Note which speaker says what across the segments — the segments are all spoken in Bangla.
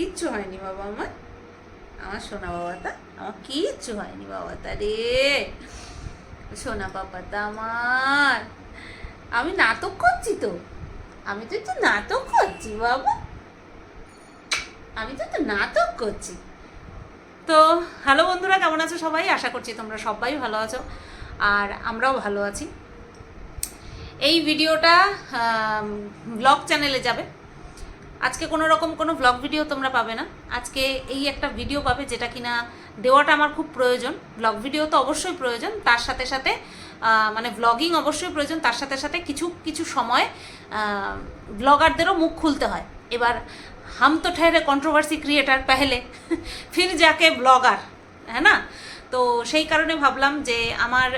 Speaker 1: কিচ্ছু হয়নি বাবা আমার। আমার সোনা বাবাটা, আমার কিচ্ছু হয়নি বাবাটা রে। সোনা বাবাটা আমার। আমি নাটক করছি তো। আমি তো একটু নাটক করছি বাবা। আমি তো একটু নাটক করছি। তো, হ্যালো বন্ধুরা, কেমন আছো সবাই? আশা করছি তোমরা সবাই ভালো আছো। আর আমরাও ভালো আছি। এই ভিডিওটা ব্লগ চ্যানেলে যাবে। আজকে কোনো রকম কোনো ব্লগ ভিডিও তোমরা পাবে না। আজকে এই একটা ভিডিও পাবে যেটা কিনা দেওয়াটা আমার খুব প্রয়োজন। ব্লগ ভিডিও তো অবশ্যই প্রয়োজন, তার সাথে সাথে মানে ব্লগিং অবশ্যই প্রয়োজন, তার সাথে সাথে কিছু কিছু সময় ব্লগারদেরও মুখ খুলতে হয়। এবার হাম তো ঠেরে কন্ট্রোভার্সি ক্রিয়েটার পেহলে ফির যাকে ব্লগার হ্যাঁ না? তো সেই কারণে ভাবলাম যে আমার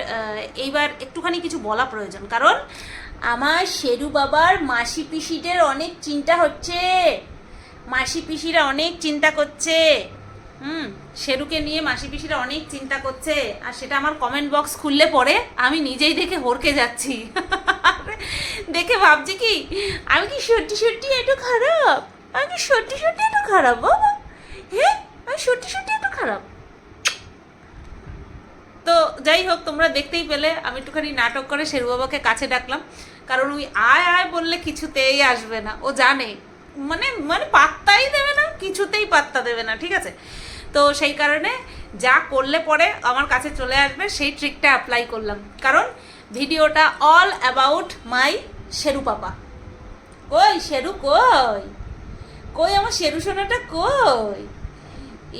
Speaker 1: এইবার একটুখানি কিছু বলা প্রয়োজন। কারণ আমার শেরু বাবার মাসি পিসিদের অনেক চিন্তা হচ্ছে। মাসি পিসিরা অনেক চিন্তা করছে। হুম, শেরুকে নিয়ে মাসি পিসিরা অনেক চিন্তা করছে। আর সেটা আমার কমেন্ট বক্স খুললে পরে আমি নিজেই দেখে হরকে যাচ্ছি। দেখে ভাবছি কি, আমি কি সত্যি সত্যি একটু খারাপ? আমি কি সত্যি সত্যি একটু খারাপ, বাবা? হ্যাঁ আমি সত্যি সত্যি একটু খারাপ? তো যাই হোক, তোমরা দেখতেই পেলে। আমি একটুখানি নাটক করে শেরু বাবাকে কাছে ডাকলাম। কারণ ওই আয় আয় বললে কিছুতেই আসবে না। ও জানে। মানে মানে পাত্তাই দেবে না, কিছুতেই পাত্তা দেবে না, ঠিক আছে? তো সেই কারণে যা করলে পরে আমার কাছে চলে আসবে, সেই ট্রিকটা অ্যাপ্লাই করলাম। কারণ ভিডিওটা all about my Sheru papa. কই, শেরু কই? কই, আমার শেরু সোনাটা কই?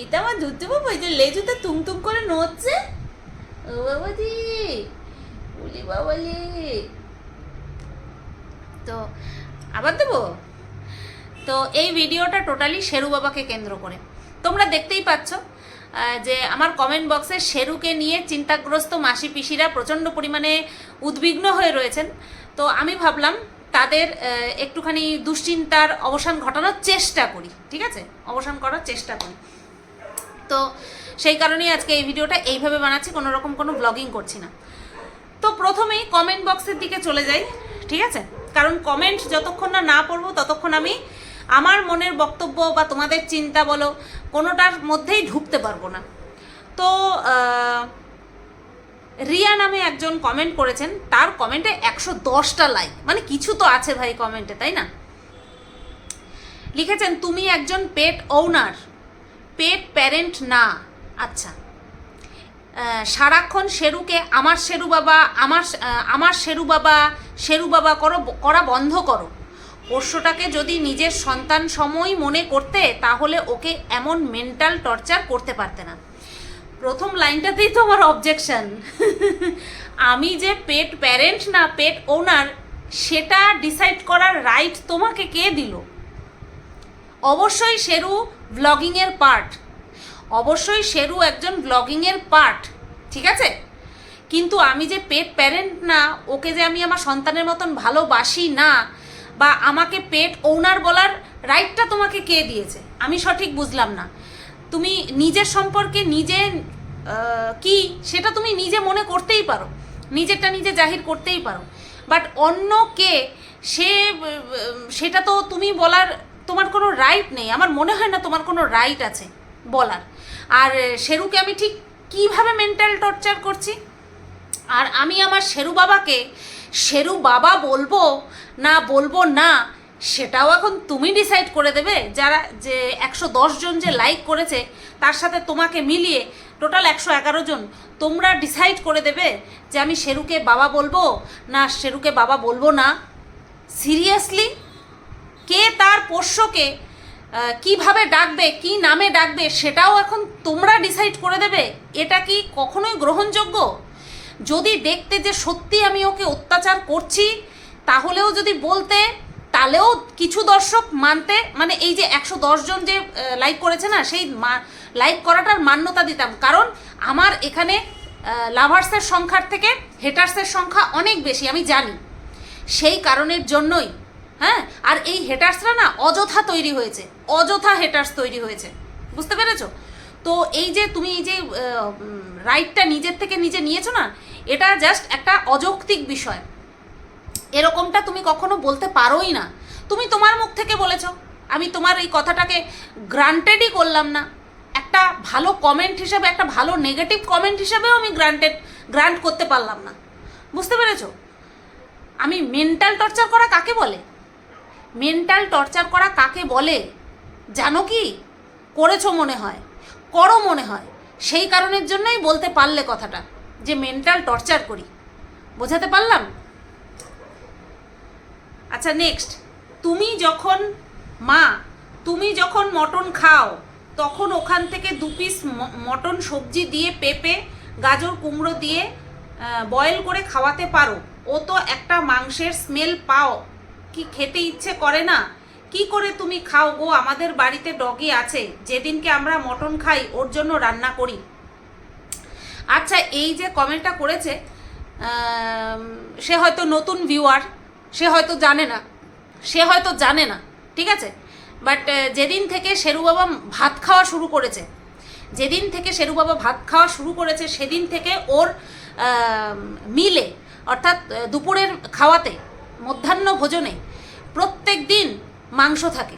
Speaker 1: এটা আমার ধুতে পাবো এই যে লেজুতে তুম তুম করে নড়ছে? ও বাবাজি বলি বাবালি তো আবার দেবো? তো এই ভিডিওটা টোটালি শেরু বাবাকে কেন্দ্র করে। তোমরা দেখতেই পাচ্ছ যে আমার কমেন্ট বক্সে শেরুকে নিয়ে চিন্তাগ্রস্ত মাসি পিসিরা প্রচণ্ড পরিমাণে উদ্বিগ্ন হয়ে রয়েছেন। তো আমি ভাবলাম তাদের একটুখানি দুশ্চিন্তার অবসান ঘটানোর চেষ্টা করি, ঠিক আছে? অবসান করার চেষ্টা করি। তো সেই কারণেই আজকে এই ভিডিওটা এইভাবে বানাচ্ছি, কোনো রকম কোনো ব্লগিং করছি না। তো প্রথমেই কমেন্ট বক্সের দিকে চলে যাই, ঠিক আছে? কারণ কমেন্ট যতক্ষণ না না পড়ব, ততক্ষণ আমি আমার মনের বক্তব্য বা তোমাদের চিন্তা বলো, কোনোটার মধ্যেই ঢুকতে পারব না। তো রিয়া নামে একজন কমেন্ট করেছেন, তার কমেন্টে একশো দশটা লাইক মানে কিছু তো আছে ভাই কমেন্টে তাই না? লিখেছেন, তুমি একজন পেট ওনার পেট প্যারেন্ট না। আচ্ছা। সারাক্ষণ শেরুকে আমার শেরু বাবা, আমার আমার শেরু বাবা শেরু বাবা করো, করা বন্ধ করো। পোষ্যটাকে যদি নিজের সন্তান সময় মনে করতে, তাহলে ওকে এমন মেন্টাল টর্চার করতে পারতে না। প্রথম লাইনটাতেই তো আমার অবজেকশন আমি যে পেট প্যারেন্ট না পেট ওনার সেটা ডিসাইড করার রাইট তোমাকে কে দিল? অবশ্যই শেরু ব্লগিংয়ের পার্ট অবশ্যই শেরু একজন ব্লগিংয়ের পার্ট ঠিক আছে? কিন্তু আমি যে পেট প্যারেন্ট না, ওকে যে আমি আমার সন্তানের মতন ভালোবাসি না, বা আমাকে পেট ওনার বলার রাইটটা তোমাকে কে দিয়েছে? আমি সঠিক বুঝলাম না। তুমি নিজের সম্পর্কে নিজে কি সেটা তুমি নিজে মনে করতেই পারো। নিজেরটা নিজে জাহির করতেই পারো। বাট অন্য কে, সে, সেটা তো তুমি বলার তোমার কোনো রাইট নেই। আমার মনে হয় না তোমার কোনো রাইট আছে বলার। আর শেরুকে আমি ঠিক কীভাবে মেন্টাল টর্চার করছি? আর আমি আমার শেরু বাবাকে, শেরু বাবা বলব না বলব না, সেটাও এখন তুমি ডিসাইড করে দেবে। যারা, যে একশো জন যে লাইক করেছে, তার সাথে তোমাকে মিলিয়ে টোটাল একশো এগারো জন, তোমরা ডিসাইড করে দেবে যে আমি শেরুকে বাবা বলব না শেরুকে বাবা বলব না। সিরিয়াসলি কে তার পোষ্যকে কীভাবে ডাকবে, কি নামে ডাকবে, সেটাও এখন তোমরা ডিসাইড করে দেবে। এটা কি কখনোই গ্রহণযোগ্য? যদি দেখতে যে সত্যি আমি ওকে অত্যাচার করছি, তাহলেও যদি বলতে, তাহলেও কিছু দর্শক মানতে মানে এই যে একশো জন যে লাইক করেছে না, সেই লাইক করাটার মান্যতা দিতাম। কারণ আমার এখানে লাভার্সের সংখ্যার থেকে হেটার্সের সংখ্যা অনেক বেশি, আমি জানি। সেই কারণের জন্যই হ্যাঁ? আর এই হেটার্সরা না অযথা তৈরি হয়েছে। অযথা হেটার্স তৈরি হয়েছে। বুঝতে পেরেছ? তো এই যে তুমি এই যে রাইটটা নিজের থেকে নিজে নিয়েছো না, এটা জাস্ট একটা অযৌক্তিক বিষয়। এরকমটা তুমি কখনো বলতে পারোই না। তুমি তোমার মুখ থেকে বলেছ। আমি তোমার এই কথাটাকে গ্রান্টেডই করলাম না। একটা ভালো কমেন্ট হিসাবে, একটা ভালো নেগেটিভ কমেন্ট হিসাবেও আমি গ্রান্টেড গ্রান্ট করতে পারলাম না। বুঝতে পেরেছ? আমি মেন্টাল টর্চার করা কাকে বলে? মেন্টাল টর্চার করা কাকে বলে? জানো কি? করেছ মনে হয়। করো মনে হয়। সেই কারণের জন্যই বলতে পারলে কথাটা, যে মেন্টাল টর্চার করি। বোঝাতে পারলাম? আচ্ছা নেক্সট তুমি যখন, মা, তুমি যখন মটন খাও, তখন ওখান থেকে দু পিস মটন সবজি দিয়ে পেঁপে, গাজর কুমড়ো দিয়ে বয়েল করে খাওয়াতে পারো। ও তো একটা মাংসের স্মেল পাও। কি খেতে ইচ্ছে করে না? কি করে তুমি খাও গো? আমাদের বাড়িতে ডগি আছে। যেদিনকে আমরা মটন খাই, ওর জন্য রান্না করি। আচ্ছা এই যে কমেন্টটা করেছে সে হয়তো নতুন ভিউয়ার সে হয়তো জানে না। সে হয়তো জানে না, ঠিক আছে? বাট যেদিন থেকে শেরু বাবা ভাত খাওয়া শুরু করেছে, যেদিন থেকে শেরু বাবা ভাত খাওয়া শুরু করেছে, সেদিন থেকে ওর মিলে, অর্থাৎ দুপুরের খাওয়াতে মধ্যাহ্ন ভোজনে প্রত্যেক দিন মাংস থাকে,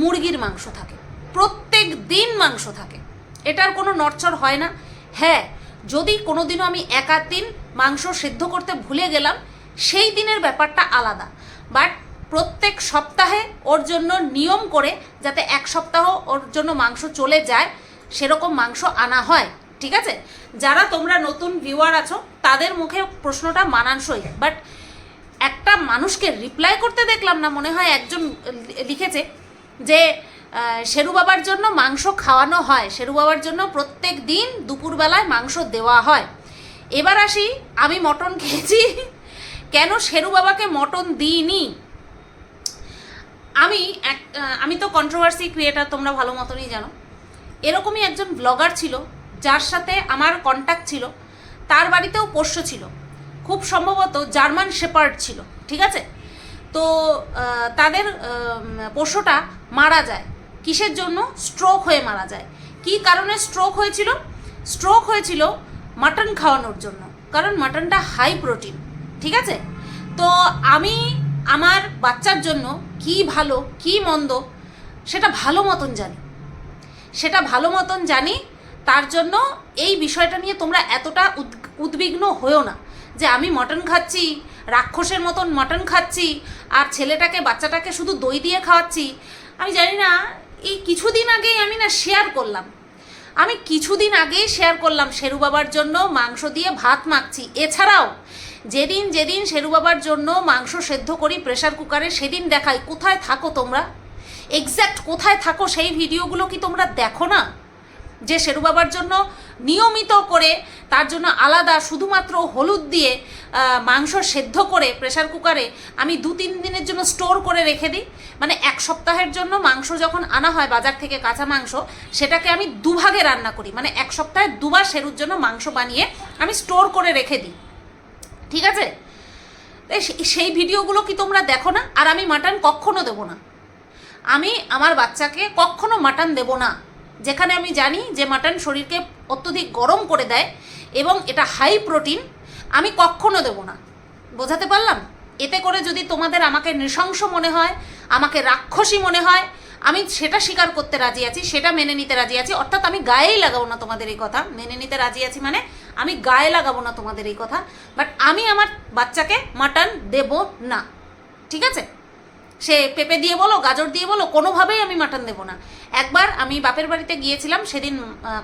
Speaker 1: মুরগির মাংস থাকে, প্রত্যেক দিন মাংস থাকে। এটার কোনো নড়চড় হয় না। হ্যাঁ যদি কোনোদিনও আমি একা দিন মাংস সেদ্ধ করতে ভুলে গেলাম, সেই দিনের ব্যাপারটা আলাদা। বাট প্রত্যেক সপ্তাহে ওর জন্য নিয়ম করে যাতে এক সপ্তাহ ওর জন্য মাংস চলে যায়, সেরকম মাংস আনা হয়, ঠিক আছে? যারা তোমরা নতুন ভিউয়ার আছো, তাদের মুখে প্রশ্নটা মানানসই। বাট একটা মানুষকে রিপ্লাই করতে দেখলাম না, মনে হয় একজন লিখেছে যে শেরু বাবার জন্য মাংস খাওয়ানো হয়। শেরু বাবার জন্য প্রত্যেক দিন দুপুরবেলায় মাংস দেওয়া হয়। এবার আসি, আমি মটন খেয়েছি। কেন শেরু বাবাকে মটন দিইনি? আমি এক আমি তো কন্ট্রোভার্সি ক্রিয়েটার তোমরা ভালো মতনই জানো। এরকমই একজন ব্লগার ছিল, যার সাথে আমার কন্ট্যাক্ট ছিল। তার বাড়িতেও পোষ্য ছিল। খুব সম্ভবত জার্মান শেপার্ড ছিল, ঠিক আছে? তো তাদের পশুটা মারা যায়। কিসের জন্য? স্ট্রোক হয়ে মারা যায়। কি কারণে স্ট্রোক হয়েছিল? স্ট্রোক হয়েছিল মাটন খাওয়ানোর জন্য, কারণ মাটনটা হাই প্রোটিন ঠিক আছে? তো আমি আমার বাচ্চার জন্য কি ভালো, কি মন্দ, সেটা ভালো মতন জানি। সেটা ভালো মতন জানি, তার জন্য এই বিষয়টা নিয়ে তোমরা এতটা উদ- উদ্বিগ্ন হয়েও না। যে আমি মটন খাচ্ছি, রাক্ষসের মতন মটন খাচ্ছি, আর ছেলেটাকে, বাচ্চাটাকে শুধু দই দিয়ে খাওয়াচ্ছি। আমি জানি না, এই কিছুদিন আগেই আমি না শেয়ার করলাম। আমি কিছুদিন আগেই শেয়ার করলাম শেরু বাবার জন্য মাংস দিয়ে ভাত মাখছি। এছাড়াও, যেদিন যেদিন শেরু বাবার জন্য মাংস সেদ্ধ করি প্রেশার কুকারে সেদিন দেখাই, কোথায় থাকো তোমরা? এক্স্যাক্ট কোথায় থাকো সেই ভিডিওগুলো কি তোমরা দেখো না? যে শেরু বাবার জন্য নিয়মিত করে, তার জন্য আলাদা শুধুমাত্র হলুদ দিয়ে মাংস সেদ্ধ করে প্রেসার কুকারে আমি দু তিন দিনের জন্য স্টোর করে রেখে দিই। মানে এক সপ্তাহের জন্য মাংস যখন আনা হয় বাজার থেকে কাঁচা মাংস, সেটাকে আমি দুভাগে রান্না করি। মানে এক সপ্তাহে দুবার শেরুর জন্য মাংস বানিয়ে আমি স্টোর করে রেখে দিই। ঠিক আছে? সেই ভিডিওগুলো কি তোমরা দেখো না? আর আমি মাটন কখনো দেবো না। আমি আমার বাচ্চাকে কখনো মাটন দেবো না। যেখানে আমি জানি যে মাটন শরীরকে অত্যধিক গরম করে দেয় এবং এটা হাই প্রোটিন আমি কখনো দেব না। বোঝাতে পারলাম? এতে করে যদি তোমাদের আমাকে নৃশংস মনে হয়, আমাকে রাক্ষসী মনে হয়, আমি সেটা স্বীকার করতে রাজি আছি, সেটা মেনে নিতে রাজি আছি। অর্থাৎ আমি গায়েই লাগাবো না তোমাদের এই কথা। মেনে নিতে রাজি আছি মানে আমি গায়ে লাগাবো না তোমাদের এই কথা। বাট আমি আমার বাচ্চাকে মাটন দেব না। ঠিক আছে? সে পেঁপে দিয়ে বলো, গাজর দিয়ে বলো, কোনোভাবেই আমি মাটন দেবো না। একবার আমি বাপের বাড়িতে গিয়েছিলাম, সেদিন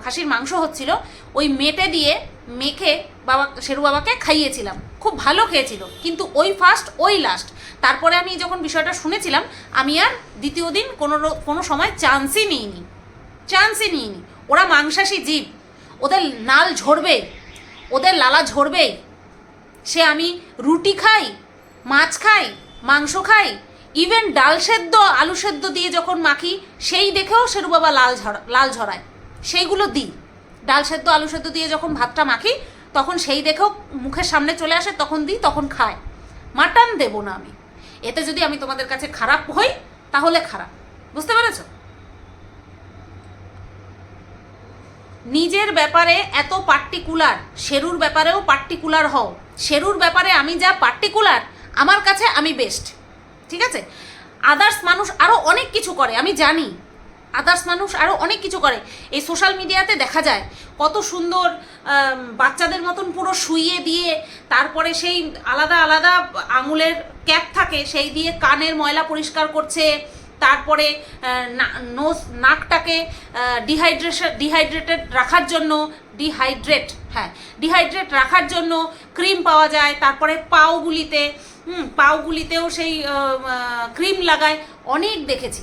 Speaker 1: খাসির মাংস হচ্ছিল, ওই মেটে দিয়ে মেখে বাবা, শেরু বাবাকে খাইয়েছিলাম। খুব ভালো খেয়েছিল, কিন্তু ওই ফার্স্ট ওই লাস্ট তারপরে আমি যখন বিষয়টা শুনেছিলাম, আমি আর দ্বিতীয় দিন কোনো কোনো সময় চান্সই নিইনি। চান্সই নিইনি। ওরা মাংসাশী জীব, ওদের নাল ঝরবে, ওদের লালা ঝরবেই সে আমি রুটি খাই, মাছ খাই, মাংস খাই ইভেন ডাল সেদ্ধ, আলু সেদ্ধ দিয়ে যখন মাখি, সেই দেখেও শেরু বাবা লাল ঝরা, লাল ঝরায়। সেইগুলো দিই। ডাল সেদ্ধ, আলু সেদ্ধ দিয়ে যখন ভাতটা মাখি, তখন সেই দেখেও মুখের সামনে চলে আসে, তখন দিই, তখন খায়। মাটন দেবো না আমি। এতে যদি আমি তোমাদের কাছে খারাপ হই, তাহলে খারাপ। বুঝতে পেরেছ? নিজের ব্যাপারে এত পার্টিকুলার শেরুর ব্যাপারেও পার্টিকুলার হও। শেরুর ব্যাপারে আমি যা পার্টিকুলার আমার কাছে আমি বেস্ট ঠিক আছে? আদার্স মানুষ আরও অনেক কিছু করে, আমি জানি। আদার্স মানুষ আরও অনেক কিছু করে। এই সোশ্যাল মিডিয়াতে দেখা যায়, কত সুন্দর বাচ্চাদের মতন পুরো শুইয়ে দিয়ে তারপরে সেই আলাদা আলাদা আঙুলের ক্যাপ থাকে, সেই দিয়ে কানের ময়লা পরিষ্কার করছে, তারপরে নোজ নাকটাকে ডিহাইড্রেশন ডিহাইড্রেটেড রাখার জন্য ডিহাইড্রেট হ্যাঁ ডিহাইড্রেট রাখার জন্য ক্রিম পাওয়া যায়, তারপরে পাওগুলিতে হুম, পাওগুলিতেও সেই ক্রিম লাগায়। অনেক দেখেছি।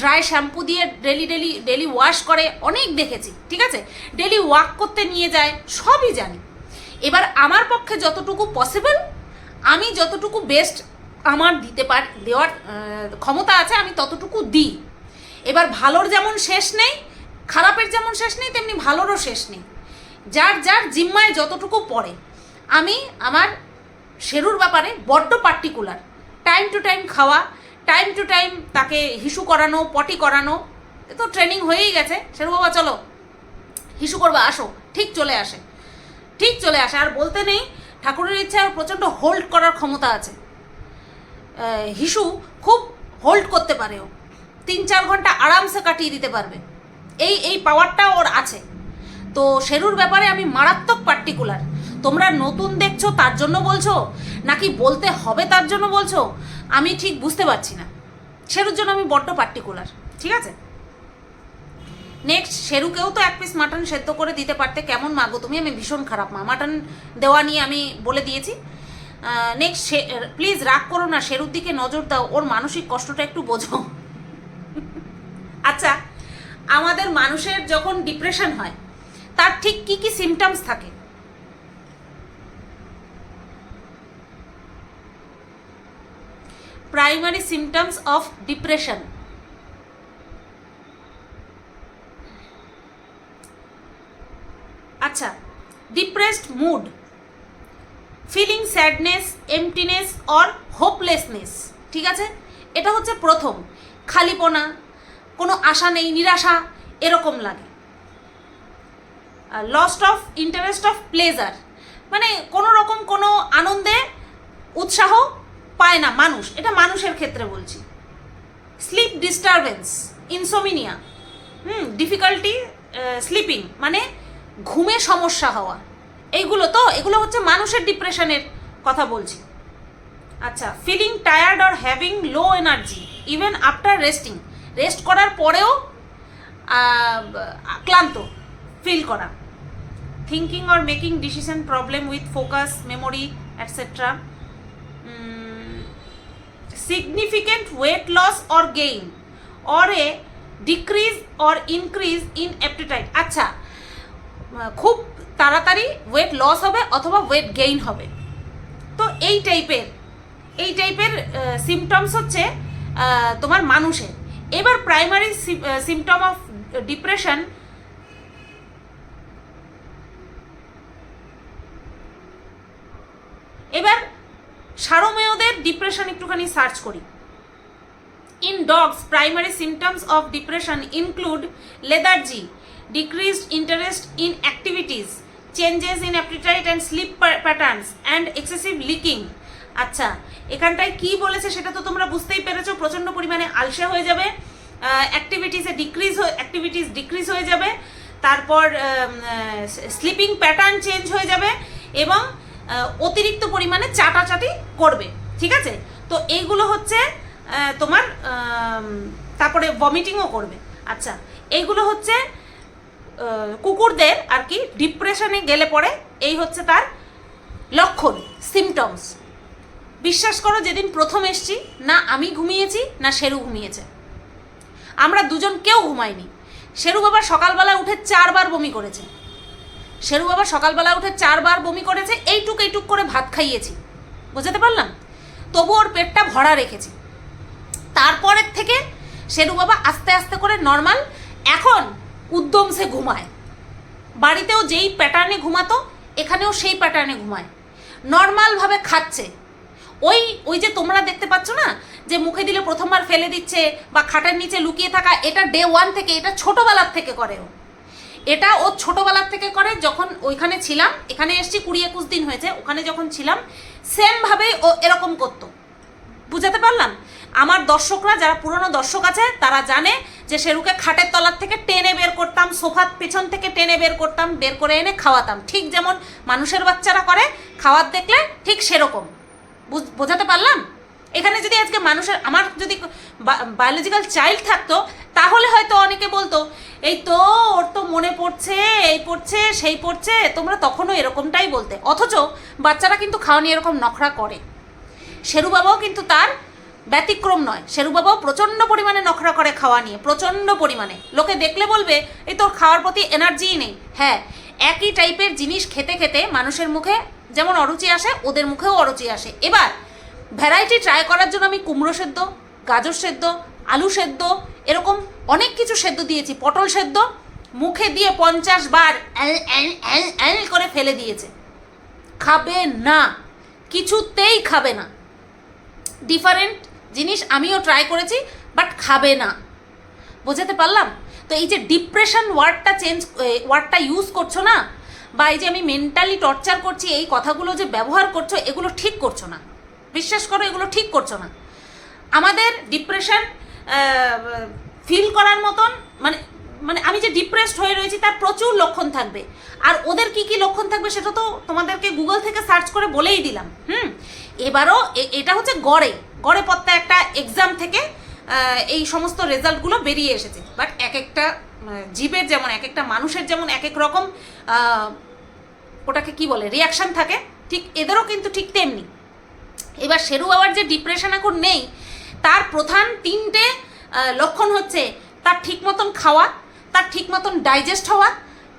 Speaker 1: ড্রাই শ্যাম্পু দিয়ে ডেলি ডেলি ডেলি ওয়াশ করে অনেক দেখেছি, ঠিক আছে? ডেলি ওয়াক করতে নিয়ে যায়, সবই জানি। এবার আমার পক্ষে যতটুকু পসিবল, আমি যতটুকু বেস্ট আমার দিতে পার, দেওয়ার ক্ষমতা আছে, আমি ততটুকু দিই। এবার ভালোর যেমন শেষ নেই, খারাপের যেমন শেষ নেই, তেমনি ভালোরও শেষ নেই। যার যার জিম্মায় যতটুকু পড়ে, আমি আমার শেরুর ব্যাপারে বড্ড পার্টিকুলার টাইম টু টাইম খাওয়া টাইম টু টাইম তাকে হিসু করানো পটি করানো, এ তো ট্রেনিং হয়েই গেছে। শেরু বাবা, চলো, হিসু করবা, আসো, ঠিক চলে আসে। ঠিক চলে আসে, আর বলতে নেই, ঠাকুরের ইচ্ছা প্রচণ্ড হোল্ড করার ক্ষমতা আছে। হিসু খুব হোল্ড করতে পারে ও। তিন চার ঘণ্টা আরামসে কাটিয়ে দিতে পারবে। এই এই পাওয়ারটা ওর আছে। তো শেরুর ব্যাপারে আমি মারাত্মক পার্টিকুলার তোমরা নতুন দেখছ, তার জন্য বলছো? নাকি বলতে হবে তার জন্য বলছো? আমি ঠিক বুঝতে পারছি না। শেরুর জন্য আমি বড্ড পার্টিকুলার ঠিক আছে? নেক্সট শেরুকেও তো এক পিস মাটন সেদ্ধ করে দিতে পারতে। কেমন মাগো তুমি? আমি ভীষণ খারাপ মা। মাটন দেওয়া নিয়ে আমি বলে দিয়েছি। নেক্সট প্লিজ রাগ করো না। শেরুর দিকে নজর দাও। ওর মানসিক কষ্টটা একটু বোঝো। আচ্ছা আমাদের মানুষের যখন ডিপ্রেশন হয়, তার ঠিক কি কি সিমটমস থাকে? প্রাইমারি সিমটমস অফ ডিপ্রেশন আচ্ছা depressed mood feeling sadness emptiness or hopelessness ঠিক আছে? এটা হচ্ছে প্রথম, খালিপনা, কোনো আশা নেই, নিরাশা, এরকম লাগে। Lost of interest of pleasure মানে কোনো রকম কোনো আনন্দে, উৎসাহ পায় না মানুষ, এটা মানুষের ক্ষেত্রে বলছি। Sleep disturbance insomnia hmm difficulty sleeping মানে ঘুমে সমস্যা হওয়া। এইগুলো তো, এগুলো হচ্ছে মানুষের ডিপ্রেশনের কথা বলছি। আচ্ছা feeling tired or having low energy even after resting rest করার পরেও ক্লান্ত ফিল করা। Thinking or making decision problem with focus memory etcetera significant weight loss or gain or a decrease or increase in appetite. আচ্ছা খুব তাড়াতাড়ি ওয়েট লস হবে অথবা ওয়েট গেইন হবে। তো এই টাইপের এই টাইপের সিমটমস হচ্ছে তোমার মানুষের এবার প্রাইমারি সিমটম অফ ডিপ্রেশন এবার সারমেয়দের ডিপ্রেশন একটুখানি সার্চ করি। In dogs primary symptoms of depression include lethargy decreased interest in activities changes in appetite and sleep patterns and excessive licking আচ্ছা এখানটায় কি বলেছে সেটা তো তোমরা বুঝতেই পেরেছ, প্রচণ্ড পরিমাণে আলসে হয়ে যাবে অ্যাক্টিভিটিসে ডিক্রিজ অ্যাক্টিভিটিস ডিক্রিজ হয়ে যাবে, তারপর স্লিপিং প্যাটার্ন চেঞ্জ হয়ে যাবে, এবং অতিরিক্ত পরিমাণে চাটাচাটি করবে, ঠিক আছে? তো এইগুলো হচ্ছে তোমার তারপরে ভমিটিংও করবে। আচ্ছা এইগুলো হচ্ছে কুকুরদের আর কি ডিপ্রেশনে গেলে পরে এই হচ্ছে তার লক্ষণ সিমটমস বিশ্বাস করো, যেদিন প্রথম এসছি, না আমি ঘুমিয়েছি, না শেরু ঘুমিয়েছে। আমরা দুজন কেউ ঘুমাইনি। শেরু বাবা সকালবেলা উঠে চারবার বমি করেছে। শেরু বাবা সকালবেলা উঠে চারবার বমি করেছে, এইটুক এইটুক করে ভাত খাইয়েছি। বুঝতে পারলাম? তবু ওর পেটটা ভরা রেখেছি। তারপরের থেকে শেরু বাবা আস্তে আস্তে করে নর্মাল এখন উদ্যম সে ঘুমায়। বাড়িতেও যেই প্যাটার্নে ঘুমাতো, এখানেও সেই প্যাটার্নে ঘুমায়। নর্মালভাবে খাচ্ছে। ওই ওই যে তোমরা দেখতে পাচ্ছ না, যে মুখে দিলে প্রথমবার ফেলে দিচ্ছে বা খাটের নিচে লুকিয়ে থাকা, এটা ডে ওয়ান থেকে, এটা ছোটোবেলার থেকে করে ও। এটা ও ছোটোবেলার থেকে করে যখন ওইখানে ছিলাম, এখানে এসছি কুড়ি একুশ দিন হয়েছে, ওখানে যখন ছিলাম সেমভাবেই ও এরকম করতো। বুঝাতে পারলাম? আমার দর্শকরা, যারা পুরনো দর্শক আছে, তারা জানে যে শেরুকে খাটের তলার থেকে টেনে বের করতাম, সোফার পেছন থেকে টেনে বের করতাম, বের করে এনে খাওয়াতাম। ঠিক যেমন মানুষের বাচ্চারা করে, খাওয়ার দেখলে ঠিক সেরকম। বুঝ- বোঝাতে পারলাম? এখানে যদি আজকে মানুষের আমার যদি বায়োলজিক্যাল চাইল্ড থাকতো, তাহলে হয়তো অনেকে বলতো, এই তো, ওর তো মনে পড়ছে, এই পড়ছে, সেই পড়ছে, তোমরা তখনও এরকমটাই বলতে। অথচ বাচ্চারা কিন্তু খাওয়া নিয়ে এরকম নখরা করে। শেরু বাবাও কিন্তু তার ব্যতিক্রম নয়। শেরু বাবাও প্রচণ্ড পরিমাণে নখরা করে খাওয়া নিয়ে, প্রচণ্ড পরিমাণে। লোকে দেখলে বলবে, এই তোর খাওয়ার প্রতি এনার্জিই নেই। হ্যাঁ একই টাইপের জিনিস খেতে খেতে মানুষের মুখে যেমন অরুচি আসে, ওদের মুখেও অরুচি আসে। এবার ভ্যারাইটি ট্রাই করার জন্য আমি কুমড়ো সেদ্ধ গাজর সেদ্ধ, আলু সেদ্ধ, এরকম অনেক কিছু সেদ্ধ দিয়েছি। পটল সেদ্ধ, মুখে দিয়ে পঞ্চাশ বার অ্যাল অ্যাল অ্যাল অ্যাল করে ফেলে দিয়েছে। খাবে না, কিছুতেই খাবে না। ডিফারেন্ট জিনিস আমিও ট্রাই করেছি বাট খাবে না। বোঝাতে পারলাম? তো এই যে ডিপ্রেশন ওয়ার্ডটা চেঞ্জ ওয়ার্ডটা ইউজ করছ না, বা এই যে আমি মেন্টালি টর্চার করছি, এই কথাগুলো যে ব্যবহার করছ, এগুলো ঠিক করছ না। বিশ্বাস করো, এগুলো ঠিক করছ না। আমাদের ডিপ্রেশন ফিল করার মতন মানে মানে আমি যে ডিপ্রেসড হয়ে রয়েছি তার প্রচুর লক্ষণ থাকবে। আর ওদের কি কি লক্ষণ থাকবে সেটা তো তোমাদেরকে গুগল থেকে সার্চ করে বলেই দিলাম। হুম? এবারও এটা হচ্ছে গড়ে। গড়ে পত্তা একটা এক্সাম থেকে এই সমস্ত রেজাল্টগুলো বেরিয়ে এসেছে। বাট এক একটা জীবের যেমন, এক একটা মানুষের যেমন এক এক রকম ওটাকে কি বলে রিয়াকশন থাকে, ঠিক এদেরও কিন্তু ঠিক তেমনি। এবার শেরু বাবার যে ডিপ্রেশন এখন নেই তার প্রধান তিনটে লক্ষণ হচ্ছে তার ঠিক মতন খাওয়া, তার ঠিক মতন ডাইজেস্ট হওয়া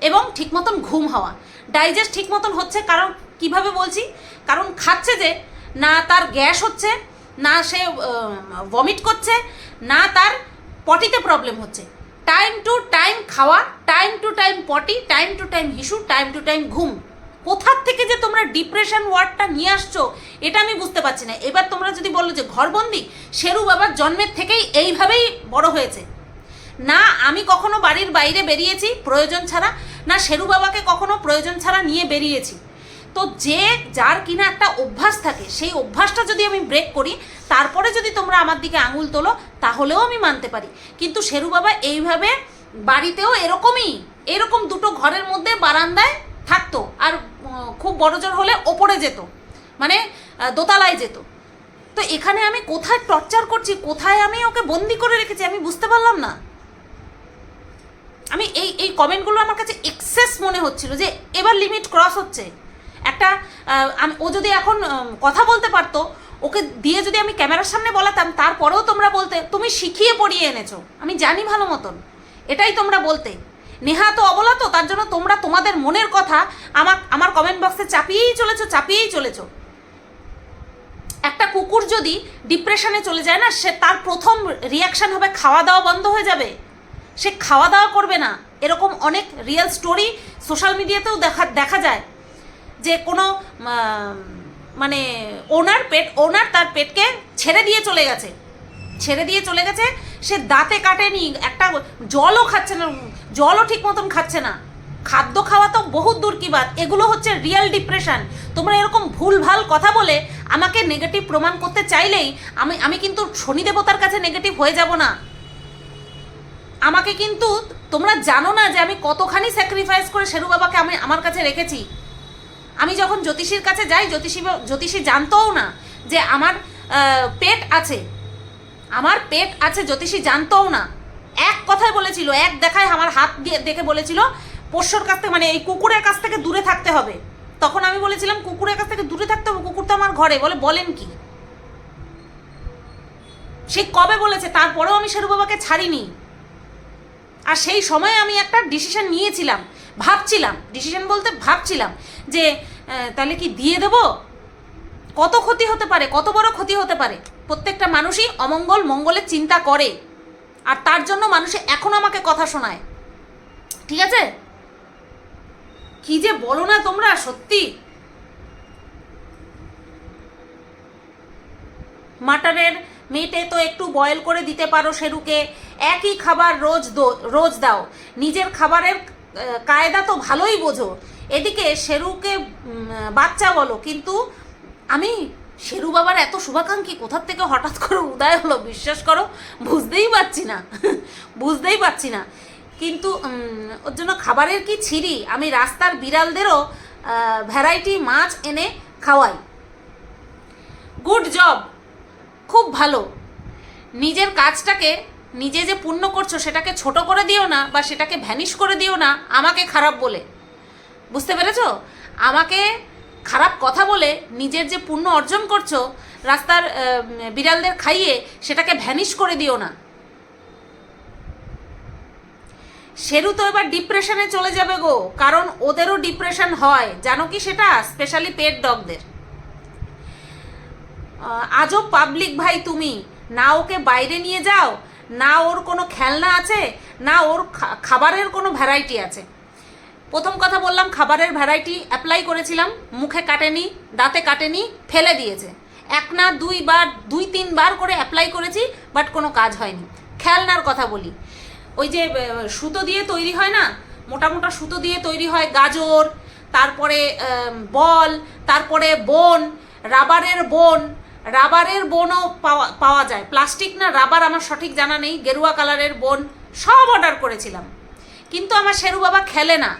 Speaker 1: এবং ঠিক মতন ঘুম হওয়া। ডাইজেস্ট ঠিক মতন হচ্ছে কারণ কীভাবে বলছি? কারণ খাচ্ছে যে না তার গ্যাস হচ্ছে, না সে ভমিট করছে, না তার পটিতে প্রবলেম হচ্ছে। টাইম টু টাইম খাওয়া time to time potty time to time হিসু টাইম টু টাইম ঘুম। কোথার থেকে যে তোমরা ডিপ্রেশন ওয়ার্ডটা নিয়ে আসছো, এটা আমি বুঝতে পারছি না। এবার তোমরা যদি বলো যে ঘরবন্দি শেরু বাবার জন্মের থেকেই এইভাবেই বড় হয়েছে। না, আমি কখনো বাড়ির বাইরে বেরিয়েছি, প্রয়োজন ছাড়া। না শেরু বাবাকে কখনো প্রয়োজন ছাড়া নিয়ে বেরিয়েছি। তো যে যার কিনা একটা অভ্যাস থাকে, সেই অভ্যাসটা যদি আমি ব্রেক করি, তারপরে যদি তোমরা আমার দিকে আঙুল তোলো, তাহলেও আমি মানতে পারি। কিন্তু শেরু বাবা এইভাবে বাড়িতেও এরকমই, এরকম দুটো ঘরের মধ্যে বারান্দায় থাকতো। আর খুব বড় জোর হলে ওপরে যেত। মানে দোতলায় যেত। তো এখানে আমি কোথায় টর্চার করছি, কোথায় আমি ওকে বন্দি করে রেখেছি, আমি বুঝতে পারলাম না। আমি এই এই কমেন্টগুলো আমার কাছে এক্সেস মনে হচ্ছিল যে, এবার লিমিট ক্রস হচ্ছে। একটা ও যদি এখন কথা বলতে পারতো, ওকে দিয়ে যদি আমি ক্যামেরার সামনে বলাতাম, তারপরেও তোমরা বলতে, তুমি শিখিয়ে পড়িয়ে এনেছো। আমি জানি ভালো মতন। এটাই তোমরা বলতে। নেহা তো অবলা তো, তার জন্য তোমরা তোমাদের মনের কথা আমার আমার কমেন্ট বক্সে চাপিয়েই চলেছো চাপিয়েই চলেছো। একটা কুকুর যদি ডিপ্রেশনে চলে যায় না, সে তার প্রথম রিয়াকশান হবে খাওয়া দাওয়া বন্ধ হয়ে যাবে। সে খাওয়া দাওয়া করবে না। এরকম অনেক রিয়েল স্টোরি সোশ্যাল মিডিয়াতেও দেখা দেখা যায় যে কোনো মানে ওনার পেট ওনার তার পেটকে ছেড়ে দিয়ে চলে গেছে। ছেড়ে দিয়ে চলে গেছে, সে দাঁতে কাটেনি, একটা জলও খাচ্ছে না জলও ঠিক মতন খাচ্ছে না। খাদ্য খাওয়া তো বহুত দূর কি বাদ এগুলো হচ্ছে রিয়েল ডিপ্রেশন তোমরা এরকম ভুলভাল কথা বলে আমাকে নেগেটিভ প্রমাণ করতে চাইলেই আমি আমি কিন্তু শনি দেবতার কাছে নেগেটিভ হয়ে যাব না। আমাকে কিন্তু তোমরা জানো না যে আমি কতখানি স্যাক্রিফাইস করে শেরু বাবাকে আমি আমার কাছে রেখেছি। আমি যখন জ্যোতিষীর কাছে যাই, জ্যোতিষী জ্যোতিষী জানতোও না যে আমার পেট আছে। আমার পেট আছে, জ্যোতিষী জানতোও না। এক কথায় বলেছিল, এক দেখায় আমার হাত দিয়ে দেখে বলেছিল, পোষ্যর কাছ থেকে মানে এই কুকুরের কাছ থেকে দূরে থাকতে হবে। তখন আমি বলেছিলাম, কুকুরের কাছ থেকে দূরে থাকতে হবে কুকুর তো আমার ঘরে। বলে, বলেন কি? সে কবে বলেছে? তারপরেও আমি শেরু বাবাকে ছাড়িনি। আর সেই সময় আমি একটা ডিসিশন নিয়েছিলাম, ভাবছিলাম ডিসিশন বলতে ভাবছিলাম যে তাহলে কি দিয়ে দেব? কত ক্ষতি হতে পারে? কত বড় ক্ষতি হতে পারে? প্রত্যেকটা মানুষই অমঙ্গল, মঙ্গলের চিন্তা করে। আর তার জন্য মানুষে এখন আমাকে কথা শোনায়। ঠিক আছে? কি যে বলো না তোমরা, সত্যি? মাটনের মেটে তো একটু বয়েল করে দিতে পারো সেরুকে। একই খাবার রোজ রোজ দাও। নিজের খাবারের কায়দা তো ভালোই বোঝো। এদিকে সেরুকে বাচ্চা বলো, কিন্তু আমি শেরু বাবার এত শুভাকাঙ্ক্ষী, কোথার থেকে হঠাৎ করে উদয় হলো? বিশ্বাস করো, বুঝতেই পারছি না। বুঝতেই পারছি না। কিন্তু ওর জন্য খাবারের কি ছিরি? আমি রাস্তার বিড়ালদেরও ভ্যারাইটি মাছ এনে খাওয়াই। Good job. খুব ভালো। নিজের কাজটাকে, নিজে যে পূর্ণ করছ সেটাকে ছোট করে দিও না বা সেটাকে ভ্যানিশ করে দিও না, আমাকে খারাপ বলে। বুঝতে পেরেছ? আমাকে খারাপ কথা বলে নিজের যে পুণ্য অর্জন করছ, রাস্তার বিড়ালদের খাইয়ে সেটাকে ভ্যানিশ করে দিও না। সেরু তো এবার ডিপ্রেশনে চলে যাবে গো, কারণ ওদেরও ডিপ্রেশন হয়। জানো কি সেটা? স্পেশালি পেট ডগদের আজও পাবলিক ভাই তুমি, না ওকে বাইরে নিয়ে যাও, না ওর কোনো খেলনা আছে, না ওর খাবারের কোনো ভ্যারাইটি আছে। প্রথম কথা বললাম, খাবারের ভ্যারাইটি অ্যাপ্লাই করেছিলাম, মুখে কাটেনি, দাঁতে কাটেনি, ফেলে দিয়েছে। এক না দুইবার দুই তিনবার করে অ্যাপ্লাই করেছি বাট কোনো কাজ হয়নি। খেলনার কথা বলি। ওই যে সুতো দিয়ে তৈরি হয় না? মোটা মোটা সুতো দিয়ে তৈরি হয় গাজর, তারপরে বল, তারপরে বোন, রাবারের বোন। রাবারের বোনও পাওয়া পাওয়া যায়। প্লাস্টিক না, রাবার আমার সঠিক জানা নেই, গেরুয়া কালারের বোন, সব অর্ডার করেছিলাম। কিন্তু আমার শেরু বাবা খেলে না।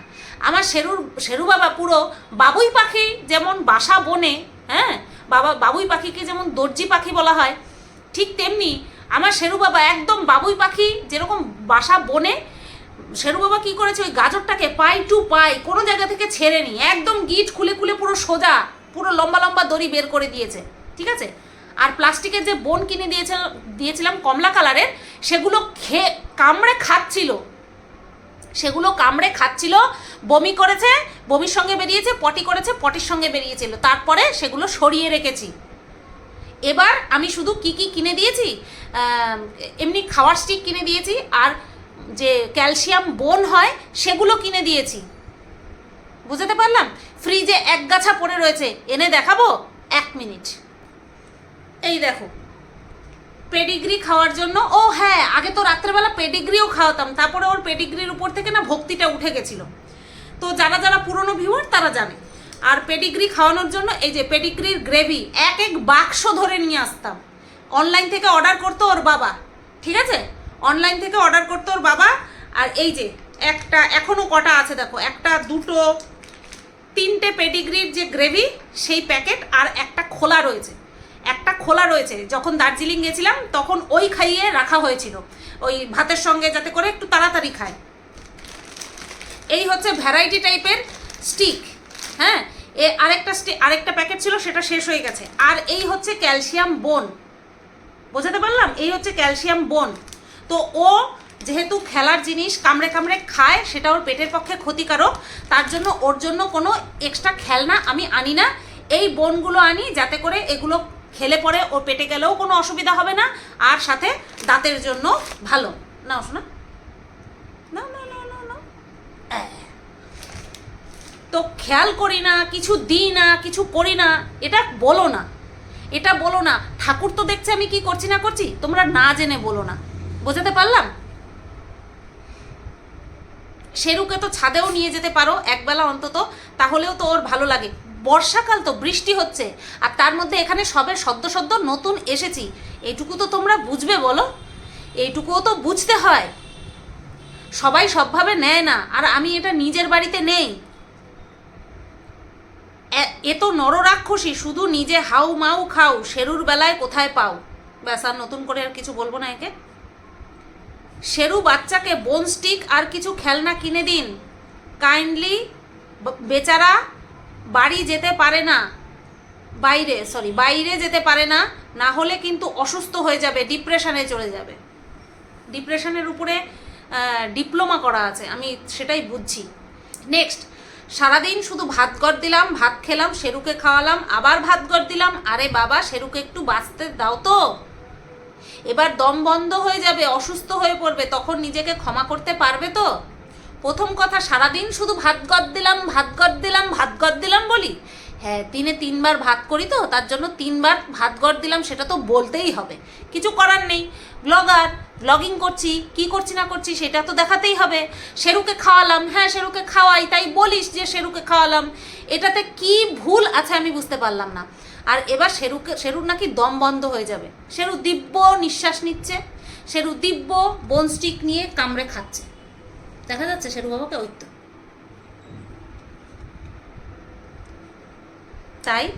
Speaker 1: আমার শেরুর, শেরু বাবা পুরো বাবুই পাখি যেমন বাসা বনে হ্যাঁ? বাবা, বাবুই পাখিকে যেমন দর্জি পাখি বলা হয়, ঠিক তেমনি আমার শেরু বাবা একদম বাবুই পাখি যেরকম বাসা বনে। শেরু বাবা কি করেছে? ওই গাজরটাকে পাই টু পাই কোনো জায়গা থেকে ছেড়েনি, একদম গিট খুলে খুলে পুরো সোজা, পুরো লম্বা লম্বা দড়ি বের করে দিয়েছে, ঠিক আছে? আর প্লাস্টিকের যে বোন কিনে দিয়েছে, দিয়েছিলাম কমলা কালারের, সেগুলো খেয়ে কামড়ে খাচ্ছিল। সেগুলো কামড়ে খাচ্ছিল, বমি করেছে, বমির সঙ্গে বেরিয়েছে, পটি করেছে, পটির সঙ্গে বেরিয়েছিল। তারপরে সেগুলো সরিয়ে রেখেছি। এবার আমি শুধু কি কি কিনে দিয়েছি? এমনি খাওয়ার স্টিক কিনে দিয়েছি, আর যে ক্যালসিয়াম বোন হয়, সেগুলো কিনে দিয়েছি। বুঝতে পারলাম? ফ্রিজে এক গাছা পড়ে রয়েছে। এনে দেখাবো? এক মিনিট। এই দেখো। পেডিগ্রি খাওয়ার জন্য। ও হ্যাঁ আগে তো রাত্রেবেলা পেডিগ্রিও খাওয়াতাম। তারপরে ওর পেডিগ্রির উপর থেকে না ভক্তিটা উঠে গেছিল। তো যারা যারা পুরনো ভিউয়ার তারা জানে। আর পেডিগ্রি খাওয়ানোর জন্য এই যে পেডিগ্রির গ্রেভি এক এক বাক্স ধরে নিয়ে আসতাম। অনলাইন থেকে অর্ডার করতো ওর বাবা, ঠিক আছে? অনলাইন থেকে অর্ডার করতো ওর বাবা। আর এই যে একটা এখনও কটা আছে দেখো। একটা, দুটো, তিনটে পেডিগ্রির যে গ্রেভি সেই প্যাকেট আর একটা খোলা রয়েছে। একটা খোলা রয়েছে। যখন দার্জিলিং গেছিলাম, তখন ওই খাইয়ে রাখা হয়েছিল। ওই ভাতের সঙ্গে যাতে করে একটু তাড়াতাড়ি খায়। এই হচ্ছে ভ্যারাইটি টাইপের স্টিক হ্যাঁ এ আরেকটা আরেকটা প্যাকেট ছিল, সেটা শেষ হয়ে গেছে। আর এই হচ্ছে ক্যালসিয়াম বোন বোঝাতে পারলাম? এই হচ্ছে ক্যালসিয়াম বোন তো ও যেহেতু খেলার জিনিস কামড়ে কামড়ে খায়, সেটা ওর পেটের পক্ষে ক্ষতিকারক। তার জন্য ওর জন্য কোনো এক্সট্রা খেলনা আমি আনি না। এই বোনগুলো আনি যাতে করে এগুলো খেলে পরে ওর পেটে গেলেও কোনো অসুবিধা হবে না, আর সাথে দাঁতের জন্য ভালো। নাও শোনা না না না না না তো খেয়াল করি না, কিছু দিই না, কিছু করি না, এটা বলো না। এটা বলো না। ঠাকুর তো দেখছে আমি কি করছি না করছি, তোমরা না জেনে বলো না। বোঝাতে পারলাম? শেরুকে তো ছাদেও নিয়ে যেতে পারো, একবেলা অন্তত, তাহলেও তো ওর ভালো লাগে। বর্ষাকাল তো বৃষ্টি হচ্ছে, আর তার মধ্যে এখানে সবে সদ্য সদ্য নতুন এসেছি। এইটুকু তো তোমরা বুঝবে বলো? এইটুকুও তো বুঝতে হয়। সবাই সবভাবে নেয় না, আর আমি এটা নিজের বাড়িতে নেই। এ- তো নররাক্ষসী, শুধু নিজে হাউ মাউ খাও শেরুর বেলায় কোথায় পাও? ব্যাস, আর নতুন করে আর কিছু বলব না একে। শেরু বাচ্চাকে বোন স্টিক আর কিছু খেলনা কিনে দিন। কাইন্ডলি বেচারা বাড়ি যেতে পারে না, বাইরে সরি বাইরে যেতে পারে না না হলে কিন্তু অসুস্থ হয়ে যাবে, ডিপ্রেশনে চলে যাবে। ডিপ্রেশনের উপরে ডিপ্লোমা করা আছে, আমি সেটাই বুঝছি। নেক্সট সারাদিন শুধু ভাত গড় দিলাম, ভাত খেলাম, সেরুকে খাওয়ালাম, আবার ভাত গড় দিলাম, আরে বাবা, সেরুকে একটু বাঁচতে দাও তো। এবার দম বন্ধ হয়ে যাবে, অসুস্থ হয়ে পড়বে, তখন নিজেকে ক্ষমা করতে পারবে তো? প্রথম কথা, সারাদিন শুধু ভাত গদ দিলাম, ভাত গদ দিলাম, ভাত গদ দিলাম বলি? হ্যাঁ দিনে তিনবার ভাত করি তো, তার জন্য তিনবার ভাত গড় দিলাম, সেটা তো বলতেই হবে। কিছু করার নেই। ব্লগার, ব্লগিং করছি, কি করছি না করছি সেটা তো দেখাতেই হবে। শেরুকে খাওয়ালাম হ্যাঁ শেরুকে খাওয়াই, তাই বলিস যে শেরুকে খাওয়ালাম। এটাতে কি ভুল আছে আমি বুঝতে পারলাম না। আর এবার শেরুকে শেরুর নাকি দম বন্ধ হয়ে যাবে। শেরু দিব্য নিঃশ্বাস নিচ্ছে শেরু দিব্য বোন স্টিক নিয়ে কামড়ে খাচ্ছে। দেখা যাচ্ছে শেরু বাবাকে তো তাই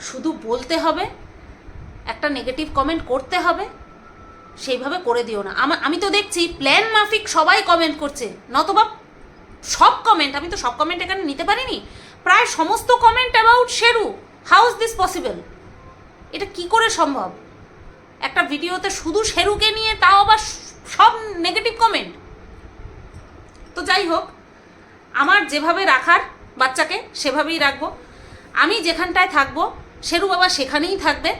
Speaker 1: শুধু বলতে হবে, একটা নেগেটিভ কমেন্ট করতে হবে, সেইভাবে করে দিও না। আমা- আমি তো দেখছি প্ল্যান মাফিক সবাই কমেন্ট করছে, নতবা সব কমেন্ট আমি তো সব কমেন্ট এখানে নিতে পারিনি, প্রায় সমস্ত comment about Sheru how is this possible এটা কি করে সম্ভব? একটা ভিডিওতে শুধু শেরুকে নিয়ে তাও আবার সব নেগেটিভ কমেন্ট তো যাই হোক, আমার যেভাবে রাখার বাচ্চাকে সেভাবেই রাখব। আমি যেখানটায় থাকব, শেরু বাবা সেখানেই থাকবে।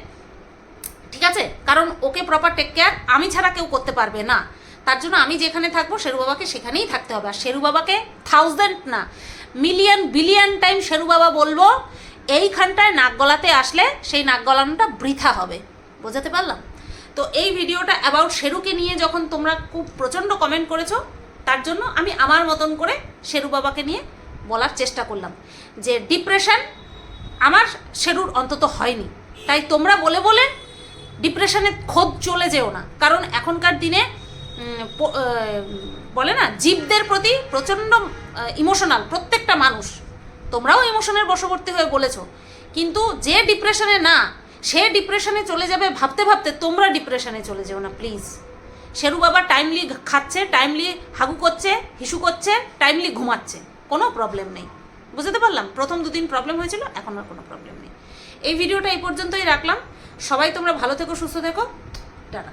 Speaker 1: ঠিক আছে? কারণ ওকে প্রপার টেক কেয়ার আমি ছাড়া কেউ করতে পারবে না। তার জন্য আমি যেখানে থাকব, শেরু বাবাকে সেখানেই থাকতে হবে। আর শেরু বাবাকে থাউজেন্ড না মিলিয়ন বিলিয়ন টাইম শেরু বাবা বলব, এইখানটায় নাক গলাতে আসলে সেই নাক গলানোটা বৃথা হবে। বোঝাতে পারলাম? তো এই ভিডিওটা অ্যাবাউট শেরুকে নিয়ে যখন তোমরা খুব প্রচণ্ড কমেন্ট করেছ তার জন্য আমি আমার মতন করে শেরু বাবাকে নিয়ে বলার চেষ্টা করলাম যে ডিপ্রেশন আমার শেরুর অন্তত হয়নি। তাই তোমরা বলে বলে ডিপ্রেশনে খোঁজ চলে যেও না। কারণ এখনকার দিনে বলে না, জীবদের প্রতি প্রচণ্ড ইমোশনাল প্রত্যেকটা মানুষ, তোমরাও ইমোশনের বশবর্তী হয়ে বলেছ। কিন্তু যে ডিপ্রেশনে না, সে ডিপ্রেশনে চলে যাবে ভাবতে ভাবতে তোমরা ডিপ্রেশনে চলে যেও না প্লিজ শেরু বাবা টাইমলি খাচ্ছে টাইমলি হাগু করছে, হিসু করছে টাইমলি ঘুমাচ্ছে। কোনো প্রবলেম নেই। বুঝতে পারলাম? প্রথম দুদিন প্রবলেম হয়েছিল, এখন আর কোনো প্রবলেম নেই। এই ভিডিওটা এই পর্যন্তই রাখলাম। সবাই তোমরা ভালো থেকো, সুস্থ থেকো। টাটা।